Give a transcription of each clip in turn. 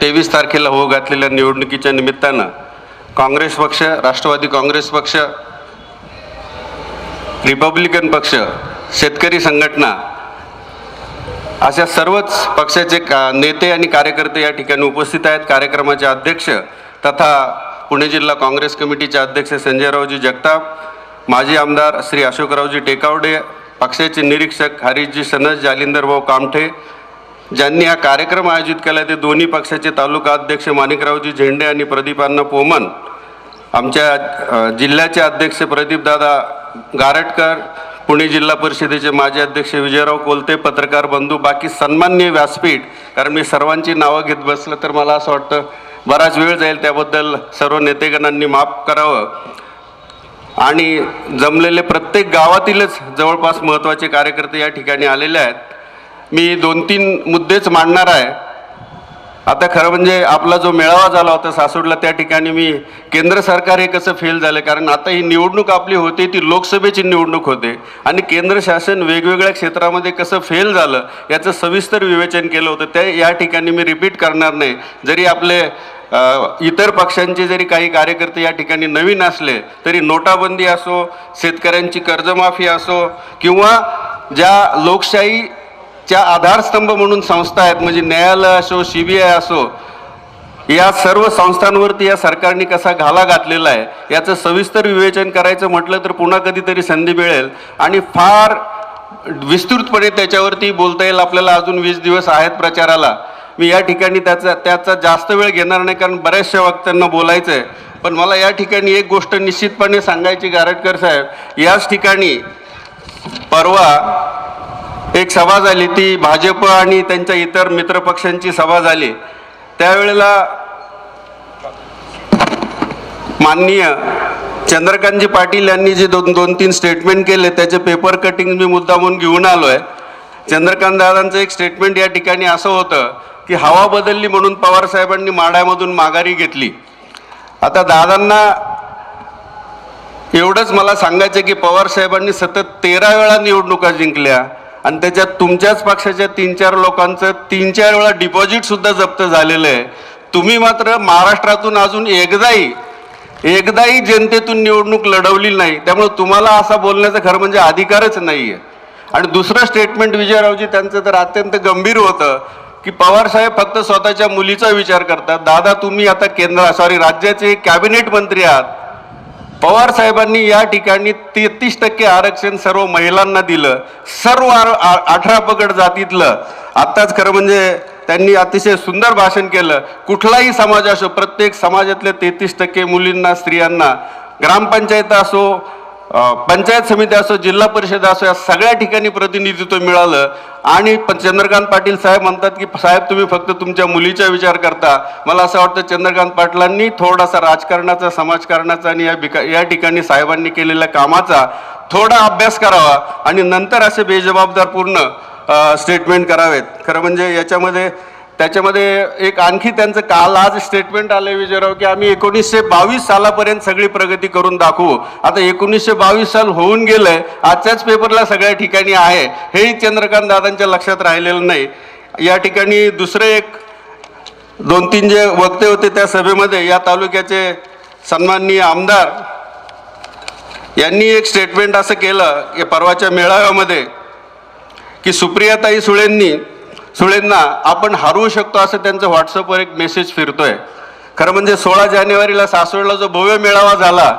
तेवीस तारखेला होऊ घातलेल्या निवडणुकीच्या निमित्तानं काँग्रेस पक्ष राष्ट्रवादी काँग्रेस पक्ष रिपब्लिकन पक्ष शेतकरी संघटना अशा सर्वच पक्षाचे का नेते आणि कार्यकर्ते या ठिकाणी उपस्थित आहेत. कार्यक्रमाचे अध्यक्ष तथा पुणे जिल्हा काँग्रेस कमिटीचे अध्यक्ष संजयरावजी जगताप माजी आमदार श्री अशोकरावजी टेकावडे पक्षाचे निरीक्षक हरीशजी सनस जालिंदरभाऊ कामठे ज्यांनी हा कार्यक्रम आयोजित केला ते दोन्ही पक्षाचे तालुका अध्यक्ष माणिकरावजी झेंडे आणि प्रदीपांना पोमन आमच्या जिल्ह्याचे अध्यक्ष प्रदीपदादा गारटकर पुणे जिल्हा परिषदेचे माजी अध्यक्ष विजयराव कोलते पत्रकार बंधू बाकी सन्मान्य व्यासपीठ कारण मी सर्वांची नावं घेत बसलं तर मला असं वाटतं बराच वेळ जाईल त्याबद्दल सर्व नेतेगणांनी माफ करावं. आणि जमलेले प्रत्येक गावातीलच जवळपास महत्त्वाचे कार्यकर्ते या ठिकाणी आलेले आहेत. मी दोन तीन मुद्देच मांडणार आहे. आता खरं म्हणजे आपला जो मेळावा झाला होता सासवडला त्या ठिकाणी मी केंद्र सरकार हे कसं फेल झालं? कारण आता ही निवडणूक आपली होते ती लोकसभेची निवडणूक होते. आणि केंद्र शासन वेगवेगळ्या क्षेत्रामध्ये कसं फेल झालं याचं सविस्तर विवेचन केलं होतं. ते या ठिकाणी मी रिपीट करणार नाही. जरी आपले इतर पक्षांचे जरी काही कार्यकर्ते या ठिकाणी नवीन असले तरी नोटाबंदी असो शेतकऱ्यांची कर्जमाफी असो किंवा ज्या लोकशाही च्या आधारस्तंभ म्हणून संस्था आहेत म्हणजे न्यायालय असो सी बी आय असो या सर्व संस्थांवरती या सरकारने कसा घाला घातलेला आहे याचं सविस्तर विवेचन करायचं म्हटलं तर पुन्हा कधीतरी संधी मिळेल. आणि फार विस्तृतपणे त्याच्यावरती बोलता येईल आपल्याला अजून वीस दिवस आहेत प्रचाराला. मी या ठिकाणी त्याचा त्याचा जास्त वेळ घेणार नाही कारण बऱ्याचशा वक्त्यांना बोलायचं आहे पण मला या ठिकाणी एक गोष्ट निश्चितपणे सांगायची गारटकर साहेब याच ठिकाणी परवा एक सभा झाली ती भाजप आणि त्यांच्या इतर मित्रपक्षांची सभा झाली. त्यावेळेला माननीय चंद्रकांतजी पाटील यांनी जे दोन दोन तीन स्टेटमेंट केले त्याचे पेपर कटिंग मी मुद्दामून घेऊन आलो आहे चंद्रकांत दादांचं एक स्टेटमेंट या ठिकाणी असं होतं की हवा बदलली म्हणून पवार साहेबांनी माढ्यामधून माघारी घेतली. आता दादांना एवढंच मला सांगायचं की पवार साहेबांनी सतत तेरा वेळा निवडणुका जिंकल्या. आणि त्याच्यात तुमच्याच पक्षाच्या तीन चार लोकांचं तीन चार वेळा डिपॉझिट सुद्धा जप्त झालेलं आहे. तुम्ही मात्र महाराष्ट्रातून अजून एकदाही एकदाही जनतेतून निवडणूक लढवली नाही. त्यामुळे तुम्हाला असा बोलण्याचा खरं म्हणजे अधिकारच नाही आहे आणि दुसरं स्टेटमेंट विजयरावजी त्यांचं तर अत्यंत गंभीर होतं की पवार साहेब फक्त स्वतःच्या मुलीचा विचार करतात. दादा तुम्ही आता केंद्र सॉरी राज्याचे कॅबिनेट मंत्री आहात. पवार साहेबांनी या ठिकाणी तेहतीस टक्के आरक्षण सर्व महिलांना दिलं. सर्व आर- आ- अठरा पगड जातीतलं. आत्ताच खरं म्हणजे त्यांनी अतिशय सुंदर भाषण केलं. कुठलाही समाज असो प्रत्येक समाजातल्या तेहतीस टक्के मुलींना स्त्रियांना ग्रामपंचायत असो पंचायत समिती असो जिल्हा परिषद असो या सगळ्या ठिकाणी प्रतिनिधित्व मिळालं. आणि चंद्रकांत पाटील साहेब म्हणतात की साहेब तुम्ही फक्त तुमच्या मुलीचा विचार करता. मला असं वाटतं चंद्रकांत पाटलांनी थोडासा राजकारणाचा समाजकारणाचा आणि या बिका या ठिकाणी साहेबांनी केलेल्या कामाचा थोडा अभ्यास करावा आणि नंतर असे बेजबाबदारपूर्ण स्टेटमेंट करावेत. खरं म्हणजे याच्यामध्ये त्याच्यामध्ये एक आणखी त्यांचं काल आज स्टेटमेंट आलं विजयराव की आम्ही एकोणीसशे बावीस सालापर्यंत सगळी प्रगती करून दाखवू. आता एकोणीसशे बावीस साल होऊन गेलंय आजच्याच पेपरला सगळ्या ठिकाणी आहे. हेही चंद्रकांत दादांच्या लक्षात राहिलेलं नाही. या ठिकाणी दुसरं एक दोन तीन जे वक्ते होते त्या सभेमध्ये या तालुक्याचे सन्माननीय आमदार यांनी एक स्टेटमेंट असं केलं की परवाच्या मेळाव्यामध्ये की सुप्रियाताई सुळेंनी सुळेंना आपण हरवू शकतो असं त्यांचं व्हॉट्सअपवर एक मेसेज फिरतोय. खरं म्हणजे सोळा जानेवारीला सासवडला जो भव्य मेळावा झाला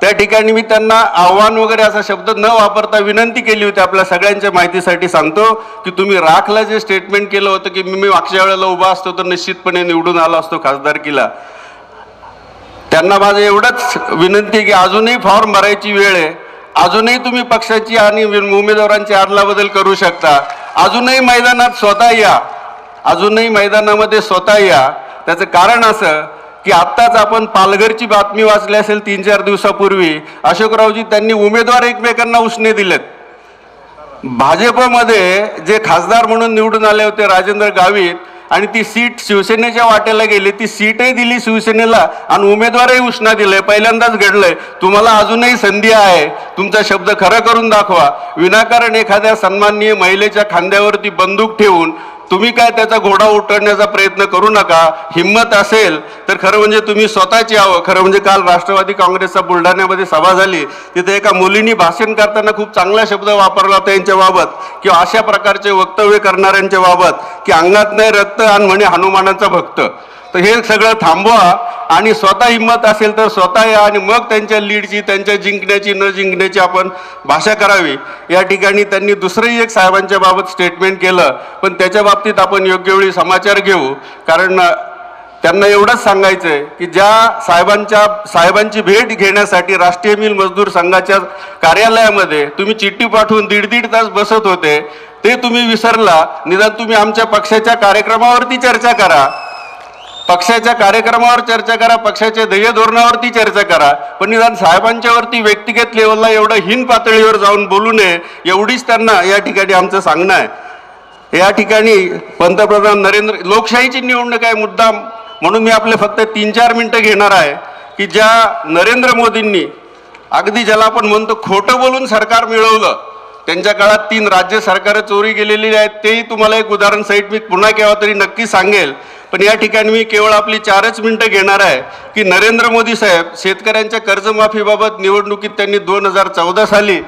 त्या ठिकाणी मी त्यांना आव्हान वगैरे असा शब्द न वापरता विनंती केली होती. आपल्या सगळ्यांच्या माहितीसाठी सांगतो की तुम्ही राखला जे स्टेटमेंट केलं होतं की मी मागच्या वेळेला उभा असतो तर निश्चितपणे निवडून आलो असतो खासदारकीला. त्यांना माझं एवढंच विनंती आहे की अजूनही फॉर्म भरायची वेळ आहे. अजूनही तुम्ही पक्षाची आणि उमेदवारांची अदलाबदल करू शकता. अजूनही मैदानात स्वतः या. अजूनही मैदानामध्ये स्वतः या. त्याचं कारण असं की आत्ताच आपण पालघरची बातमी वाचली असेल तीन चार दिवसापूर्वी. अशोकरावजी त्यांनी उमेदवार एकमेकांना उसने दिलेत. भाजपमध्ये जे खासदार म्हणून निवडून आले होते राजेंद्र गावित आणि ती सीट शिवसेनेच्या वाट्याला गेली ती सीटही दिली शिवसेनेला आणि उमेदवारही उष्णा दिलंय पहिल्यांदाच घडलंय. तुम्हाला अजूनही संधी आहे. तुमचा शब्द खरा करून दाखवा. विनाकारण एखाद्या सन्माननीय महिलेच्या खांद्यावरती बंदूक ठेवून तुम्ही काय त्याचा घोडा उठवण्याचा प्रयत्न करू नका हिंमत असेल तर खरं म्हणजे तुम्ही स्वतःची यावं खरं म्हणजे काल राष्ट्रवादी काँग्रेसचा बुलढाण्यामध्ये सभा झाली तिथे एका मुलींनी भाषण करताना खूप चांगला शब्द वापरला होता यांच्या बाबत किंवा अशा प्रकारचे वक्तव्य करणाऱ्यांच्या बाबत की अंगात नाही रक्त आणि म्हणे हनुमानाचा भक्त. तर हे सगळं थांबवा आणि स्वतः हिंमत असेल तर स्वतः या आणि मग त्यांच्या लीडची त्यांच्या जिंकण्याची न जिंकण्याची आपण भाषा करावी. या ठिकाणी त्यांनी दुसरंही एक साहेबांच्या बाबत स्टेटमेंट केलं. पण त्याच्या बाबतीत आपण योग्य वेळी समाचार घेऊ. कारण त्यांना एवढंच सांगायचं आहे की ज्या साहेबांच्या साहेबांची भेट घेण्यासाठी राष्ट्रीय मिल मजदूर संघाच्या कार्यालयामध्ये तुम्ही चिठ्ठी पाठवून दीड दीड तास बसत होते ते तुम्ही विसरला. निदान तुम्ही आमच्या पक्षाच्या कार्यक्रमावरती चर्चा करा. पक्षाच्या कार्यक्रमावर चर्चा करा पक्षाच्या ध्येय धोरणावरती चर्चा करा. पण निदान साहेबांच्यावरती व्यक्तिगत लेवलला एवढं हीन पातळीवर जाऊन बोलू नये एवढीच त्यांना या ठिकाणी आमचं सांगणं आहे. या ठिकाणी पंतप्रधान नरेंद्र लोकशाहीची निवडणूक आहे मुद्दाम. म्हणून मी आपले फक्त तीन चार मिनटं घेणार आहे की ज्या नरेंद्र मोदींनी अगदी ज्याला आपण म्हणतो खोटं बोलून सरकार मिळवलं त्यांच्या काळात तीन राज्य सरकारं चोरी गेलेली आहेत तेही तुम्हाला एक उदाहरण सहित मी पुन्हा केव्हा तरी नक्की सांगेल. पण या ठिकाणी मी केवळ आपली चारच मिनिटं घेणार आहे की नरेंद्र मोदी साहेब शेतकऱ्यांच्या कर्जमाफीबाबत निवडणुकीत त्यांनी दोन हजार चौदा साली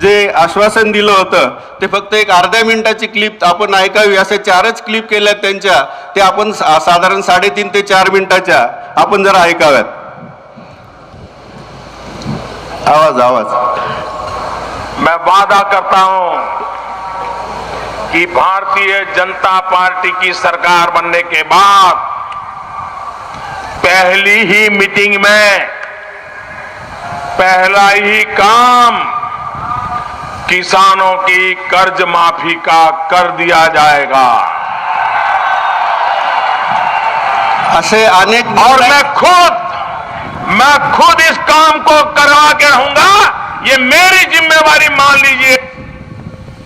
जे आश्वासन दिलं होतं ते फक्त एक अर्ध्या मिनिटाची क्लिप आपण ऐकावी असे चारच क्लिप केल्यात त्यांच्या ते आपण साधारण साडेतीन ते चार मिनिटाच्या आपण जरा ऐकाव्यात. आवाज आवाज. मैं वादा करता हूं कि भारतीय जनता पार्टी की सरकार बनने के बाद पहली ही मीटिंग में पहला ही काम किसानों की कर्ज माफ़ी का कर दिया जाएगा। ऐसे अनेक और मैं खुद मैं खुद इस काम को करवा के रहूँगा। ये मेरी जिम्मेवारी मान लीजिए।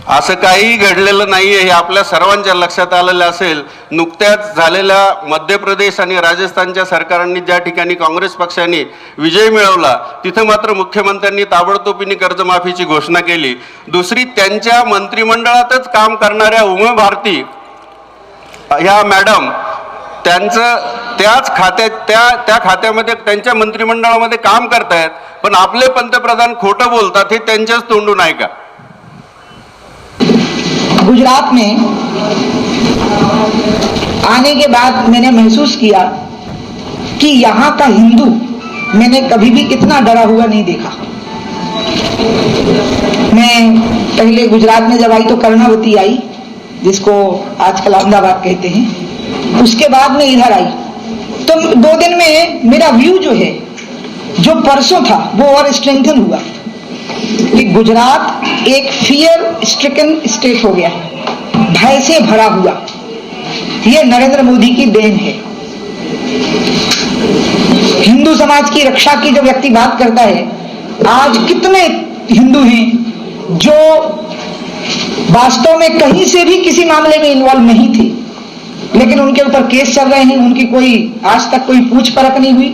असं काहीही घडलेलं नाही आहे हे आपल्या सर्वांच्या लक्षात आलेलं असेल. नुकत्याच झालेल्या मध्य प्रदेश आणि राजस्थानच्या सरकारांनी ज्या ठिकाणी काँग्रेस पक्षाने विजय मिळवला तिथं मात्र मुख्यमंत्र्यांनी ताबडतोबीने कर्जमाफीची घोषणा केली. दुसरी त्यांच्या मंत्रिमंडळातच काम करणाऱ्या उमा भारती ह्या मॅडम त्यांचं त्याच खात्यात त्या त्या खात्यामध्ये त्यांच्या मंत्रिमंडळामध्ये काम करतायत पण आपले पंतप्रधान खोटं बोलतात हे त्यांच्याच तोंडून ऐका गुजरात में आने के बाद मैंने महसूस किया कि यहाँ का हिंदू मैंने कभी भी इतना डरा हुआ नहीं देखा। मैं पहले गुजरात में जब आई तो कर्णावती आई, जिसको आजकल अहमदाबाद कहते हैं। उसके बाद में इधर आई। तो दो दिन में मेरा व्यू जो है, जो परसों था, वो और स्ट्रेंथन हुआ। कि गुजरात एक फियर स्ट्रिकन स्टेट हो गया। भय से भरा हुआ। यह नरेंद्र मोदी की देन है। हिंदू समाज की रक्षा की जो व्यक्ति बात करता है, आज कितने हिंदू हैं जो वास्तव में कहीं से भी किसी मामले में इन्वॉल्व नहीं थे। लेकिन उनके ऊपर केस चल रहे हैं उनकी कोई आज तक कोई पूछ परख नहीं हुई।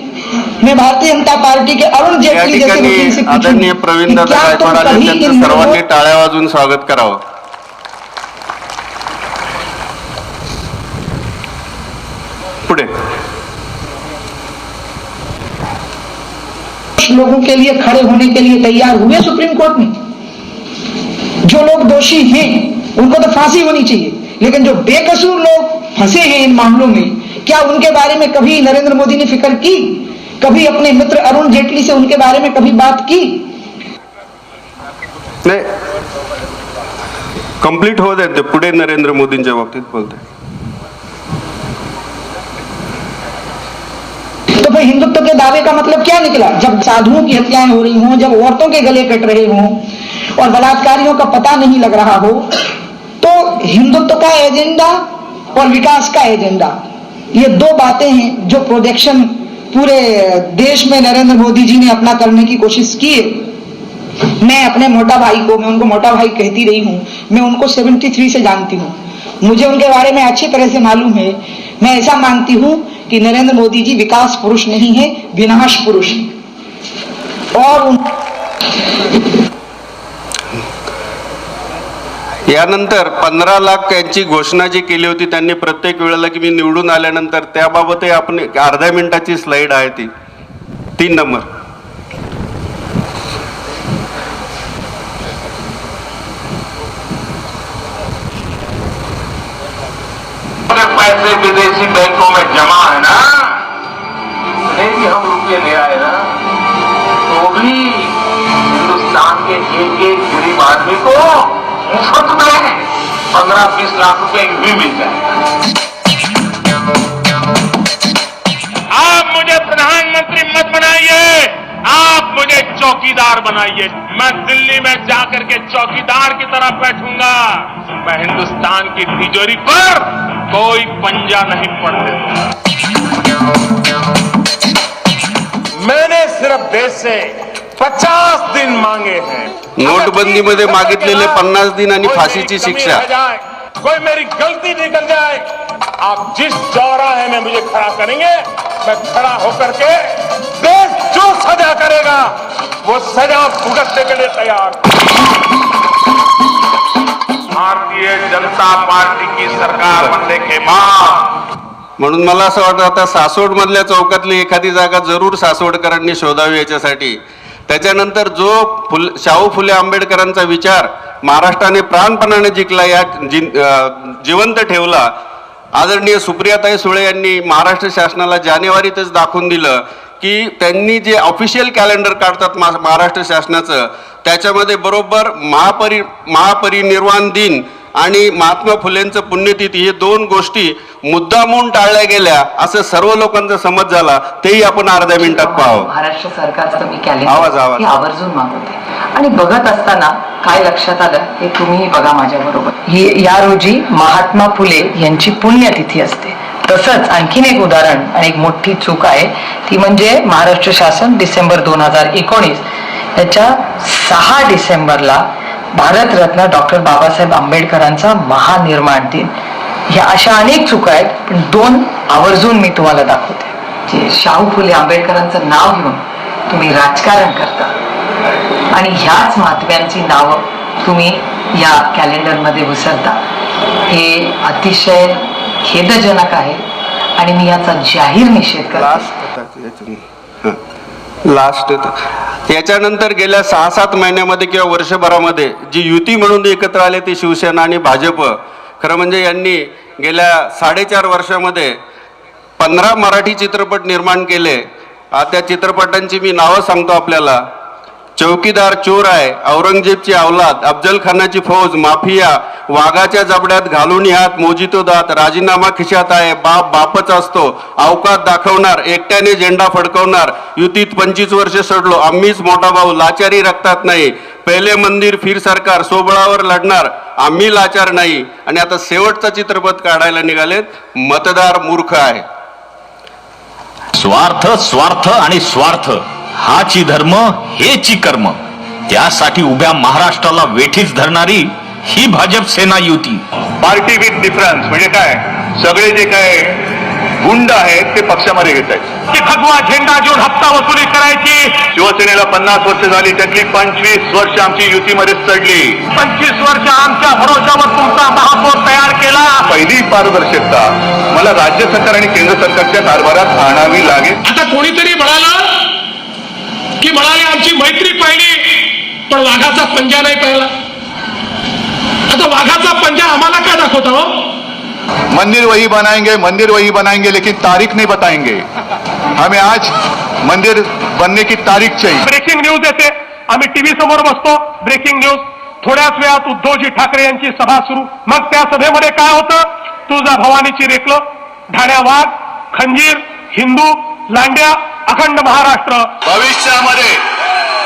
मैं भारतीय जनता पार्टी के अरुण जेटली जैसे वकील से आदरणीय प्रवीण सर्वांनी टाळ्या वाजून स्वागत करावं? पुढे. लोगों के लिए खड़े होने के लिए तैयार हुए सुप्रीम कोर्ट में। जो लोग दोषी हैं उनको तो फांसी होनी चाहिए। लेकिन जो बेकसूर लोग फंसे हैं इन मामलों में क्या उनके बारे में कभी नरेंद्र मोदी ने फ़िक्र की? कभी अपने मित्र अरुण जेटली से उनके बारे में कभी बात की? नाही कंप्लीट होत आहेत ते पुढे नरेंद्र मोदींच्या बाबतीत बोलते. तो फिर हिंदुत्व के दावे का मतलब क्या निकला? जब साधुओं की हत्याएँ हो रही हों जब औरतों के गले कट रहे हों और बलात्कारियों का पता नहीं लग रहा हो हिंदुत्व का एजेंडा और विकास का एजेंडा। ये दो बातें हैं जो प्रोजेक्शन पूरे देश में नरेंद्र मोदी जी ने अपना करने की कोशिश की है। मैं अपने मोटा भाई को, मैं उनको मोटा भाई कहती रही हूँ। मैं उनको 73 से जानती हूँ। मुझे उनके बारे में अच्छी तरह से मालूम है। मैं ऐसा मानती हूँ कि नरेंद्र मोदी जी विकास पुरुष नहीं है, विनाश पुरुष है। और उन यानंतर पंधरा लाख यांची घोषणा जी केली होती त्यांनी प्रत्येक वेळेला की मी निवडून आल्यानंतर त्याबाबतही आपण अर्ध्या मिनिटाची स्लाइड आहे ती. तीन नंबर. पैसे विदेशी बैंकों में जमा है ना? नहीं हम रुपये ले आए ना? तो भी हिंदुस्तान के एक एक गरीब आदमी को मुफ़्त में पंद्रह बीस लाख रुपए भी मिल जाए। आप मुझे प्रधानमंत्री मत बनाइए। आप मुझे चौकीदार बनाइए। मैं दिल्ली में जाकर के चौकीदार की तरह बैठूँगा। मैं हिंदुस्तान की तिजोरी पर कोई पंजा नहीं पड़ने मैंने सिर्फ़ देश से 50 दिन मांगे हैं नोटबंदीमध्ये मागितलेले 50 दिन आणि फाशीची शिक्षा. कोई मेरी गलती निकल जाए आप जिस चौराहे में मुझे खड़ा करेंगे मैं खड़ा होकर के देश जो सजा करेगा वो सजा भुगतने के लिए तैयार। भारतीय जनता पार्टी की सरकार बनने के बाद म्हणून मला असं वाटतं आता सासवड मधल्या चौकातली एखादी जागा जरूर सासवडकरांनी शोधावी याच्यासाठी त्याच्यानंतर जो फुल शाहू फुले आंबेडकरांचा विचार महाराष्ट्राने प्राणपणाने जिंकला या जि जिवंत ठेवला आदरणीय सुप्रियाताई सुळे यांनी महाराष्ट्र शासनाला जानेवारीतच दाखवून दिलं की त्यांनी जे ऑफिशियल कॅलेंडर काढतात मा- महाराष्ट्र शासनाचं त्याच्यामध्ये बरोबर महापरि महापरिनिर्वाण दिन आणि महात्मा फुलेंचं पुण्यतिथी हे दोन गोष्टी मुद्दामून टाळल्या गेल्या असं सर्व लोकांचा समज झाला तेही आपण अर्ध्या मिनिटात पाहावं. महाराष्ट्र सरकारचं मी आवाज, आवाज. आवर्जून मागवते. आणि बघत असताना काय लक्षात आलं हे तुम्ही बघा माझ्या बरोबर. ही या रोजी महात्मा फुले यांची पुण्यतिथी असते. तसंच आणखीन एक उदाहरण आणि एक मोठी चूक आहे ती म्हणजे महाराष्ट्र शासन डिसेंबर दोन हजार एकोणीस याच्या सहा डिसेंबरला भारतरत्न डॉक्टर बाबासाहेब आंबेडकरांचा महानिर्माण दिन. ह्या अशा अनेक चुका आहेत पण दोन आवर्जून मी तुम्हाला दाखवते. जे शाहू फुले आंबेडकरांचं नाव घेऊन तुम्ही राजकारण करता. आणि ह्याच महात्म्यांची नावं तुम्ही या कॅलेंडरमध्ये घुसरता हे अतिशय खेदजनक आहे. आणि मी याचा जाहीर निषेध करा लास्ट याच्यानंतर गेल्या सहा सात महिन्यामध्ये किंवा वर्षभरामध्ये जी युती म्हणून एकत्र आले ती शिवसेना आणि भाजप खरं म्हणजे यांनी गेल्या साडेचार वर्षामध्ये पंधरा मराठी चित्रपट निर्माण केले. आ, त्या चित्रपटांची मी नावं सांगतो आपल्याला. चौकीदार चोर आहे औरंगजेबची अवलाद अफजल खानाची फौज माफिया वाघाच्या जबड्यात घालून यात मोजितो दात. राजीनामा खिशात आहे. बाप बापच असतो. अवकात दाखवणार. एकट्याने झेंडा फडकवणार. युतीत पंचवीस वर्ष सोडलो. आम्हीच मोठा भाऊ. लाचारी रक्तात नाही. पहिले मंदिर फिर सरकार. सोबळावर लढणार. आम्ही लाचार नाही. आणि आता शेवटचा चित्रपट काढायला निघालेत. मतदार मूर्ख आहे. स्वार्थ स्वार्थ आणि स्वार्थ. हाची धर्म हेची कर्म. त्यासाठी उभ्या महाराष्ट्राला वेठीच धरणारी ही भाजप सेना युती. पार्टी विथ डिफरन्स म्हणजे काय? सगळे जे काय गुंड आहेत ते पक्षामध्ये घेत आहेत. की भगवा झेंडा घेऊन हप्ता वसुली करायची. शिवसेनेला पन्नास वर्ष झाली त्यातली पंचवीस वर्ष आमची युतीमध्ये चढली. पंचवीस वर्ष आमच्या भरोशावर तुमचा महापौर तयार केला. पहिली पारदर्शकता मला राज्य सरकार आणि केंद्र सरकारच्या कारभारात आणावी लागेल. आता कोणीतरी म्हणाला की म्हणाले आमची मैत्री पाहिली पण वाघाचा पंजा नाही पाहिला. आता वाघाचा पंजा आम्हाला काय दाखवता? हो मंदिर वही बनाएंगे मंदिर वही बनाएंगे लेकिन तारीख नहीं बताएंगे। हमें आज मंदिर बनने की तारीख चाहिए। ब्रेकिंग न्यूज येते आम्ही टीव्ही समोर बसतो ब्रेकिंग न्यूज थोड्याच वेळात उद्धवजी ठाकरे यांची सभा सुरू. मग त्या सभेमध्ये काय होतं? तुळजा भवानीची रेकलं ढाण्या वाघ खंजीर हिंदू लांड्या अखंड महाराष्ट्र. भविष्यामध्ये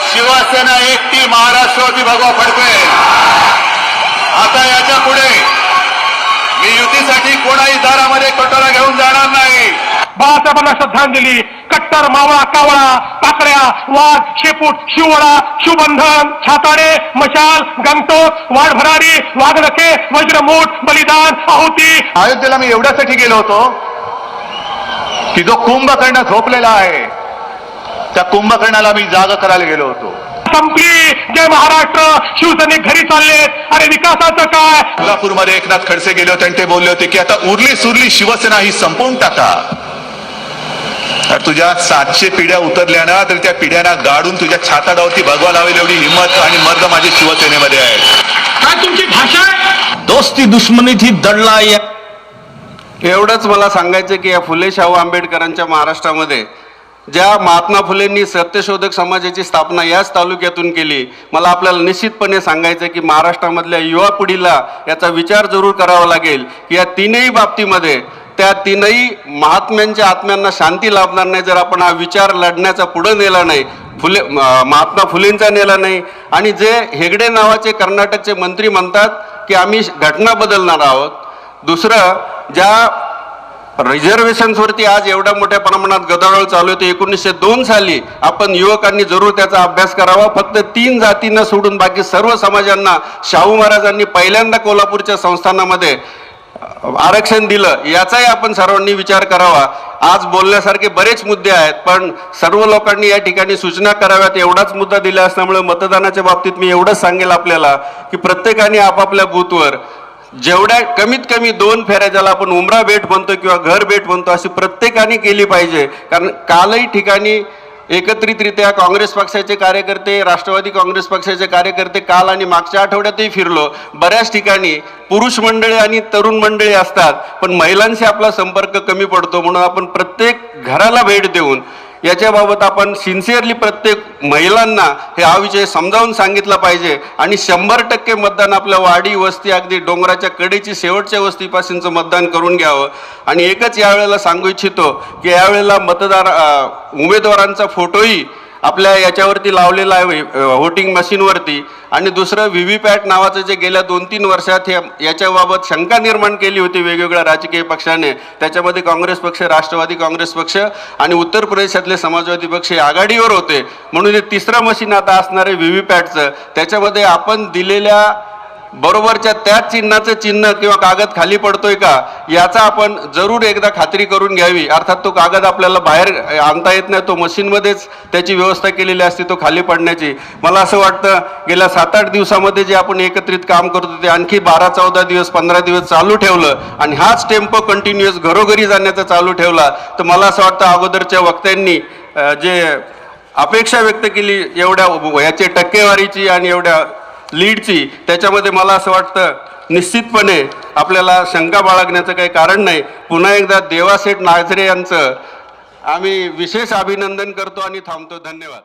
शिवसेना एकटी महाराष्ट्रावरती भगवा फडकवेल आता याच्यापुढे मी युतीसाठी कोणाही दारामध्ये कटोरा घेऊन जाणार नाही. बाळासाहेबांना श्रद्धांजली कट्टर मावळा कावळा पाकड्या वाघ शेपूट शिवळा शिवबंधन छाताडे मशाल गंगटोक वाढभरारी वाघनखे वज्रमूठ बलिदान आहुती. अयोध्येला मी एवढ्यासाठी गेलो होतो की जो कुंभकर्ण झोपलेला आहे त्या कुंभकर्णाला मी जाग करायला गेलो होतो. संपली. जय महाराष्ट्र. शिवसैनिक घरी चाललेत अरे विकासाचं काय? कोल्हापूरमध्ये एकनाथ खडसे गेले होते आणि ते बोलले होते की आता उरली सुरली शिवसेना ही संपवून टाका. तर तुझ्या सातशे पिढ्या उतरल्या ना तर त्या पिढ्यांना गाडून तुझ्या छाताडावरती भगवा लावेल एवढी हिंमत आणि मर्द माझी शिवसेनेमध्ये आहे काय तुमची भाषा आहे? दोस्ती दुश्मनीत ही दडला या. एवढंच मला सांगायचं की या फुले शाहू आंबेडकरांच्या महाराष्ट्रामध्ये ज्या महात्मा फुलेंनी सत्यशोधक समाजाची स्थापना याच तालुक्यातून केली मला आपल्याला निश्चितपणे सांगायचं की महाराष्ट्रामधल्या युवा पिढीला याचा विचार जरूर करावा लागेल की या तीनही बाबतीमध्ये त्या तीनही महात्म्यांच्या आत्म्यांना शांती लाभणार नाही जर आपण हा विचार लढण्याचा पुढं नेला नाही फुले महात्मा फुलेंचा नेला नाही. आणि जे हेगडे नावाचे कर्नाटकचे मंत्री म्हणतात की आम्ही घटना बदलणार आहोत. दुसरं ज्या रिझर्वेशन्सवरती आज एवढ्या मोठ्या प्रमाणात गदारोळ चालू आहे. एकोणीसशे दोन साली आपण युवकांनी जरूर त्याचा अभ्यास करावा. फक्त तीन जातींना सोडून बाकी सर्व समाजांना शाहू महाराजांनी पहिल्यांदा कोल्हापूरच्या संस्थानामध्ये आरक्षण दिलं. याचाही आपण सर्वांनी विचार करावा. आज बोलण्यासारखे बरेच मुद्दे आहेत पण सर्व लोकांनी या ठिकाणी सूचना कराव्यात. एवढाच मुद्दा दिला असल्यामुळे मतदानाच्या बाबतीत मी एवढंच सांगेल आपल्याला की प्रत्येकाने आपापल्या बूथवर जेवढ्या कमीत कमी दोन फेऱ्या ज्याला आपण उमरा भेट म्हणतो किंवा घर भेट म्हणतो अशी प्रत्येकाने केली पाहिजे. कारण कालही ठिकाणी एकत्रितरित्या काँग्रेस पक्षाचे कार्यकर्ते राष्ट्रवादी काँग्रेस पक्षाचे कार्यकर्ते काल आणि मागच्या आठवड्यातही फिरलो. बऱ्याच ठिकाणी पुरुष मंडळी आणि तरुण मंडळी असतात पण महिलांशी आपला संपर्क कमी पडतो. म्हणून आपण प्रत्येक घराला भेट देऊन याच्याबाबत आपण सिन्सिअरली प्रत्येक महिलांना हे हा विषय समजावून सांगितला पाहिजे. आणि शंभर टक्के मतदान आपल्या वाडी वस्ती अगदी डोंगराच्या कडेची शेवटच्या वस्तीपासूनचं मतदान करून घ्यावं. आणि एकच यावेळेला सांगू इच्छितो की यावेळेला मतदार उमेदवारांचा फोटोही आपल्या याच्यावरती लावलेला आहे व्होटिंग मशीनवरती आणि दुसरं व्ही व्ही पॅट नावाचं जे गेल्या दोन तीन वर्षात हे याच्याबाबत शंका निर्माण केली होती वेगवेगळ्या राजकीय पक्षाने. त्याच्यामध्ये काँग्रेस पक्ष राष्ट्रवादी काँग्रेस पक्ष आणि उत्तर प्रदेशातले समाजवादी पक्ष आघाडीवर होते. म्हणून हे तिसरं मशीन आता असणार आहे व्ही व्ही पॅटचं त्याच्यामध्ये आपण दिलेल्या बरोबरच्या त्याच चिन्हाचं चिन्ह किंवा कागद खाली पडतोय का याचा आपण जरूर एकदा खात्री करून घ्यावी. अर्थात तो कागद आपल्याला बाहेर आणता येत नाही तो मशीनमध्येच त्याची व्यवस्था केलेली असते तो खाली पडण्याची. मला असं वाटतं गेल्या सात आठ दिवसामध्ये जे आपण एकत्रित काम करतो ते आणखी बारा चौदा दिवस पंधरा दिवस चालू ठेवलं आणि हाच टेम्पो कंटिन्युअस घरोघरी जाण्याचा चालू ठेवला तर मला असं वाटतं अगोदरच्या वक्त्यांनी जे अपेक्षा व्यक्त केली एवढ्या याची टक्केवारीची आणि एवढ्या लीडची. त्याच्यामध्ये मला असं वाटतं निश्चितपणे आपल्याला शंका बाळगण्याचं काही कारण नाही. पुन्हा एकदा देवासेठ नाझरे यांचं आम्ही विशेष अभिनंदन करतो आणि थांबतो. धन्यवाद.